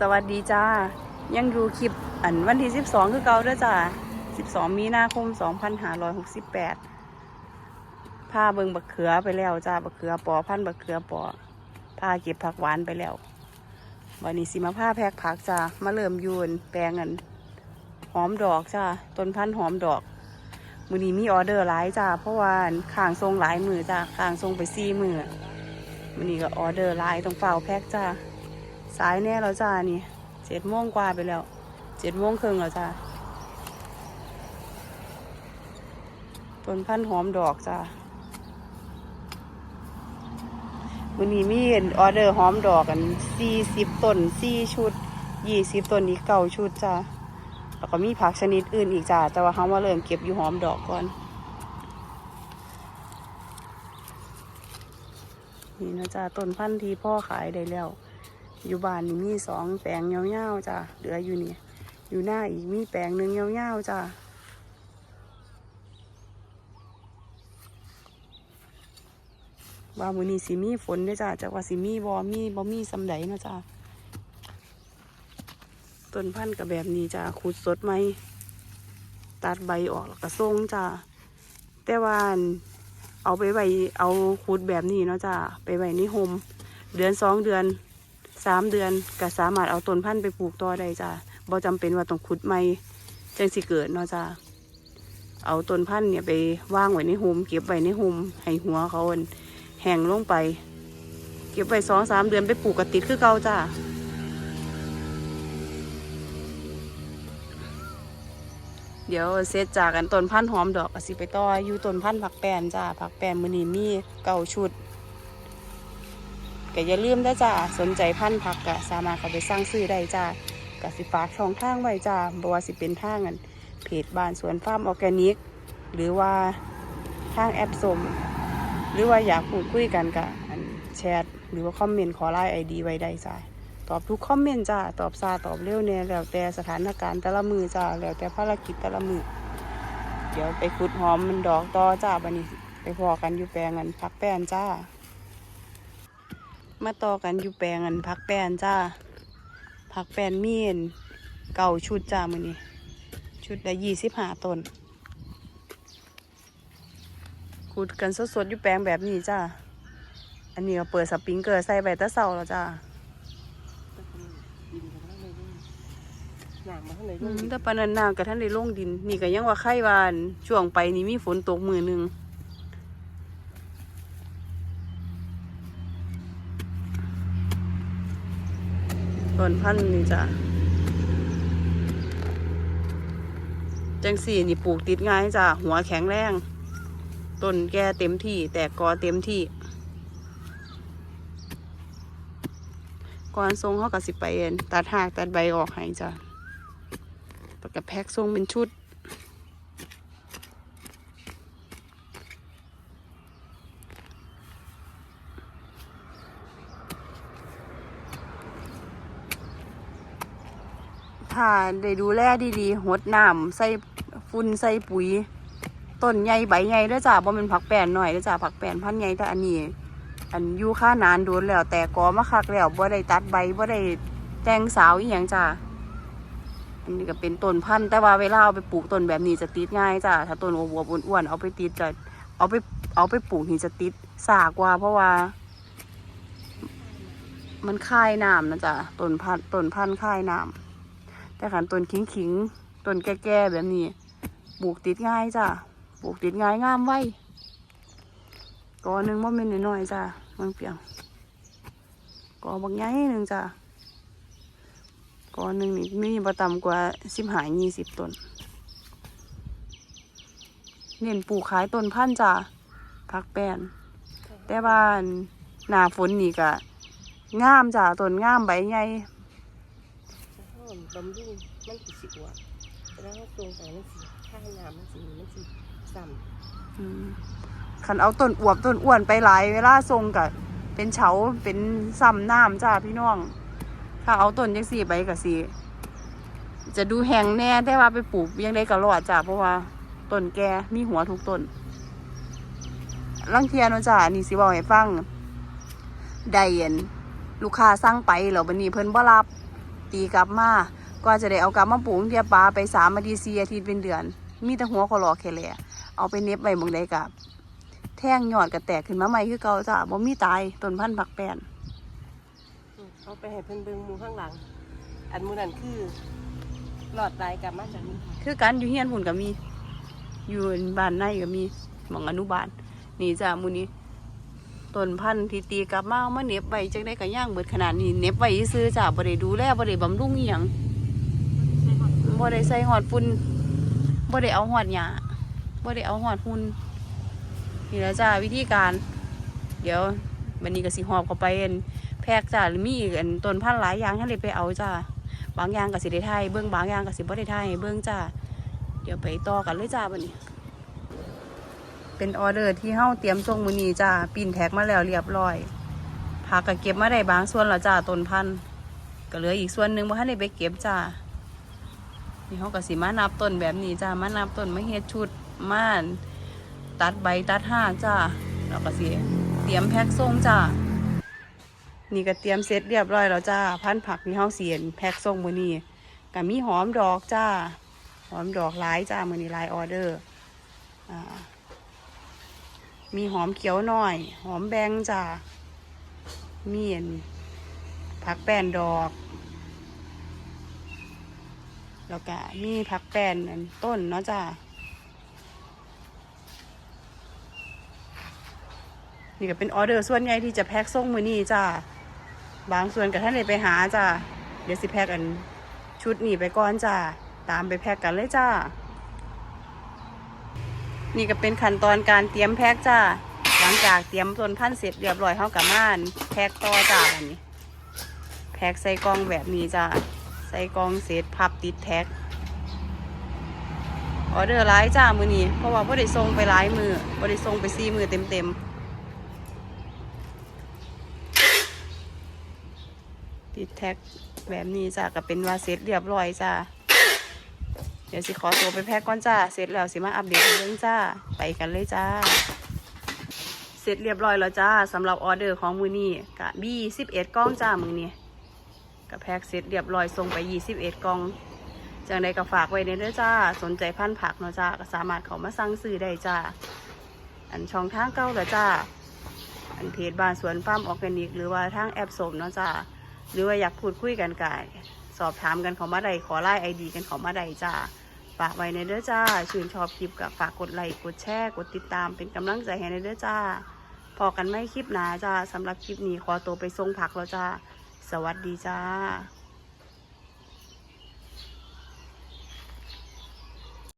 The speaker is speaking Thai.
สวัสดีจ้า ยังอยู่คลิปอันวันที่ 12 คือเก่าด้อจ้า 12 มีนาคม 2568พาเบิงบักเขือไปแล้วจ้า บักเขือปอพันบักเขือปอพาเก็บผักหวานไปแล้ว วันนี้สิมาผ้าแพกผักจ้า มาเริ่มยูนแปลงอันหอมดอกจ้า ต้นพันธ์หอมดอก มือนี้มีออเดอร์หลายจ้า เพราะว่าข้างทรงหลายมือจ้าข้างทรงไปซี่มือมือนี้ก็ออเดอร์หลายต้องเฝ้าแพ็กจ้า สายแน่แล้วจ้านี่เจ็ดโมงกว่าไปแล้วเจ็ดโมงครึ่งแล้วจ้าต้นพันธ์หอมดอกจ้าวันนี้มีออเดอร์หอมดอกกันสี่สิบต้นสี่ชุดยี่สิบต้นอีกเก้าชุดจ้าแล้วก็มีผักชนิดอื่นอีกจ้าแต่ว่าเขามาเริ่มเก็บอยู่หอมดอกก่อนนี่นะจ้าต้นพันธุ์ที่พ่อขายได้แล้ว อยู่บ้านนี่มีสองแปลงเงาๆจ้ะเหลืออยู่นี่ อยู่หน้าอีกมีแปลงหนึ่งเงาๆจ้ะว่ามือนี้สิมีฝนเด้อจ้ะจากว่าสิมีบอมีบอมีสำไดเนาะจ้ะต้นพันธุ์กับแบบนี้จ้ะขุดสดไหมตัดใบออกแล้วก็ส่งจ้ะแต่ว่านเอาไปไว้เอาขุดแบบนี้เนาะจ้ะไปไว้ในโฮมเดือนสองเดือน สามเดือนก็สามารถเอาต้นพันธุ์ไปปลูกต่อได้จ้ะบ่จำเป็นว่าต้องขุดใหม่จังสิเกิดเนาะจ้ะเอาต้นพันธุ์เนี่ยไปวางไว้ในโฮมเก็บไว้ในโฮมให้หัวเขาอันแห้งลงไป เก็บไว้สองสามเดือนไปปลูกกระติดคือเก่าจ้ะเดี๋ยวเสร็จากกันต้นพันธุ์หอมดอกสิไปต่ออยู่ต้นพันธุ์ผักแปนจ้าผักแปนมือนีมีเก่าชุด ก็อย่าลืมนะจ้าสนใจพันธุ์ผักก็สามารถเข้าไปสร้างซื้อได้จ้ากสิฝากช่องทางไว้จ้าบ่ว่าสิเป็นทางอันเพจบ้านสวนฟาร์มออร์แกนิก หรือว่าทางแอปสมหรือว่าอยากพูดคุยกันกับอันแชทหรือว่าคอมเมนต์ขอไลน์ไอดีไว้ได้จ้าตอบทุกคอมเมนต์จ้าตอบซาตอบเร็วเนี่ยแล้วแต่สถานการณ์แต่ละมือจ้าแล้วแต่ภารกิจแต่ละมือเดี๋ยวไปขุดหอมมันดอกต่อจ้าบันนี้ไปพอกันอยู่แปลงกันพักแป้นจ้า มาต่อกันอยู่แปลงอันพักแปนจ้าพักแปนมีนเก่าชุดจ้ามือนี้ ชุดละยี่สิบห้าต้นขุดกันสดๆอยู่แปลงแบบนี้จ้าอันนี้ก็เปิดสปริงเกอร์ใส่ใบตะเสาแล้วจ้าถ้างในอืด้วยมแต่ปานนันนางกับท่านได้ลงดิน นี่ก็ยังว่าไข่วาน ช่วงไปนี่มีฝนตกมือหนึ่ง พันธุ์นี่จ้ะจังสี่นี่ปลูกติดง่ายจ้ะหัวแข็งแรงต้นแก่เต็มที่แตกกอเต็มที่ ก่อนทรงเขากับสิบไปเอ็นตัดหากตัดใบออกให้จ้ะแล้วก็แพ็กทรงเป็นชุด ถ้าได้ดูแลดีๆหดน้ำใส่ฝุ่นใส่ปุ๋ยต้นใหญ่ใบใหญ่ด้วยจ้าบ่เป็นผักแป้นหน่อยด้วยจ้าผักแป้นพันใหญ่แต่อันนี้ อันอยู่ค่านานโดนแล้ว แต่กอมาคักแล้วบ่ได้ตัดใบบ่ได้แตงสาวอีหยังจ้าอันนี้ก็เป็นต้นพันธุ์แต่ว่าเวลาเอาไปปลูกต้นแบบนี้จะติดง่ายจ้ะถ้าต้นอวบอ้วนๆเอาไปติดจะเอาไปเอาไปปลูกนี่จะติดสากว่า เพราะว่า มันคายน้ำนะจ๊ะต้นพันต้นพันธุ์คายน้ำ แต่ขันต้นขิงขิงต้นแก่ๆแบบนี้ปลูกติดง่ายจ้ะปลูกติดง่ายงามไว้กอหนึ่งว่าเป็นน้อยๆจ้ะมันเปียงกอบางใหญ่หนึ่งจ้ะก้อนหนึ่งนี่มีประต่ำกว่าสิบหายยี่สิบต้นเน้นปลูกขายต้นพันธุ์จ้ะพักแป้นแต่ว่าหนาฝนนี่ก็งามจ้ะต้นงามใบใหญ่ บำรุงมันสิสิอวดแล้วก็ตรงไปมันสิข้างน้ำมันสิมันสิซ้อืมคันเอาต้นอวบต้นอ้วนไปหลายเวลาทรงก็เป็นเฉาเป็นซ้ำน้ำจ้าพี่น้อง ถ้าเอาต้นจังสี่ใบก็สีจะดูแหงแน่แต่ว่าไปปลูกยังได้ก็รอดจ้าเพราะว่าต้นแกมีหัวทุกต้นลังเทียนจ้านี่สิบอกให้ฟังไดเอ็นลูกค้าสั่งไปแล้วบันนี้เพิ่นบ่รับ ตีกลับมา ก็จะได้เอากลับมาปลูกเทียปลาไปสามอาทิตย์สี่อาทิตย์เป็นเดือน มีแต่หัวขอหลอกแค่แหละเอาไปเน็บไว้หมองใดกับแท่งยอดก็แตกขึ้นมาใหม่คือเก่าจ้าบ่มีตายต้นพันธุ์ผักแป้นอืมเอาไปให้เพิ่นเบิ่งหมูข้างหลัง อันหมูนั่นคือหลอดลายกลับมาจากนี้ค่ะคือกันอยู่เฮียนหุ่นก็มี อยู่บ้านในก็มีหมองอนุบาลนี่จ้ามูนี้ต้นพันธุ์ที่ตีกลับมาเอามาเหน็บไว้จังได้ก็ย่างเบิดขนาดนี้เหน็บไว้ซื้อๆจ้าบ่ได้ดูแลบ่ได้บำรุงอีหยัง บ่ได้ใส่หอดฝุ่นบ่ได้เอาหอดหญ้าบ่ได้เอาหอดหุ่นนี่แหละจ้าวิธีการ เดี๋ยววันนี้ก็สิหอบเข้าไปอันแพกจ้าหรือมีอีกอันต้นพันหลายอย่างให้เลยไปเอาจ้าบางอย่างก็สิได้ไทยเบิ่งบางอย่างก็สิบ่ได้ไทยเบิ่งจ้าเดี๋ยวไปต่อกันเลยจ้าบันนี้ เป็นออเดอร์ที่เฮาเตรียมส่งมือนี้จ้าปิ่นแท็กมาแล้วเรียบร้อยผักก็เก็บมาได้บางส่วนแล้วจ้าต้นพันก็เหลืออีกส่วนหนึ่งบ่ทันได้ไปเก็บจ้า นี่เฮาก็สิมานับต้นแบบนี้จ้ามานับต้นมาเฮ็ดชุดม่านตัดใบตัดห้าจ้าแล้วก็สิเตรียมแพ็คส่งจ้านี่ก็เตรียมเสร็จเรียบร้อยแล้วจ้าพันผักที่เฮาเสียนแพ็คส่งมื้อนี้ก็มีหอมดอกจ้า หอมดอกหลายจ้ามือนี้หลายออเดอร์อ่ามีหอมเขียวหน่อย หอมแบงจ้ามีอันผักแป้นดอก แล้วก็มีผักแป้นต้นเนาะจ้านี่ก็เป็นออเดอร์ส่วนใหญ่ที่จะแพ็คส่งมือนี้จ้าบางส่วนกับท่านเลยไปหาจ้าเดี๋ยวสิแพ็คอันชุดนี้ไปก่อนจ้าตามไปแพ็กกันเลยจ้านี่ก็เป็นขั้นตอนการเตรียมแพ็กจ้าหลังจากเตรียมต้นพันธุ์เสร็จเรียบร้อยเข้ากับม่านแพ็กต่อจ้าอันนี้ แพ็กใส่กล่องแบบนี้จ้า ส่กล่องเสร็จพับติดแท็กออเดอร์ร้ายจ้ามือนี้เพราะว่าพ่ได้ส่งไปร้ายมือพ่ได้ส่งไปซี่มือเต็มเต็มๆติดแท็กแบบนี้จ้าก็เป็นว่าเสร็จเรียบร้อยจ้าเดี๋ยวสิขอตัวไปแพ็กก่อนจ้าเสร็จแล้วสิมาอัปเดตเรื่องจ้าไปกันเลยจ้า เสร็จเรียบร้อยแล้วจ้าสำหรับออเดอร์ของมือนี้กะบี้สิบเอ็ดกล่องจ้ามือนี้ กับแพ็กเสร็จเรียบร้อยส่งไปยี่สิบเอ็ดกล่องจังใดก็ฝากไว้ในเด้อจ้า สนใจพันผักเนาะจ้าก็สามารถเข้ามาสั่งซื้อได้จ้า อันช่องทางเก้าแล้วจ้า อันเพจบ้านสวนฟาร์มออร์แกนิก หรือว่าทางแอปสมเนาะจ้า หรือว่าอยากพูดคุยกันกายสอบถามกันเขามาได้ขอไล่ไอดีกันเขามาได้จ้า ฝากไว้ในเด้อจ้า ชื่นชอบคลิปกับฝากกดไลค์ กดแชร์ กดติดตามเป็นกำลังใจให้ในเด้อจ้า พอกันไม่คลิปหนาจ้าสำหรับคลิปนี้ขอตัวไปส่งผักแล้วจ้า สวัสดีจ้า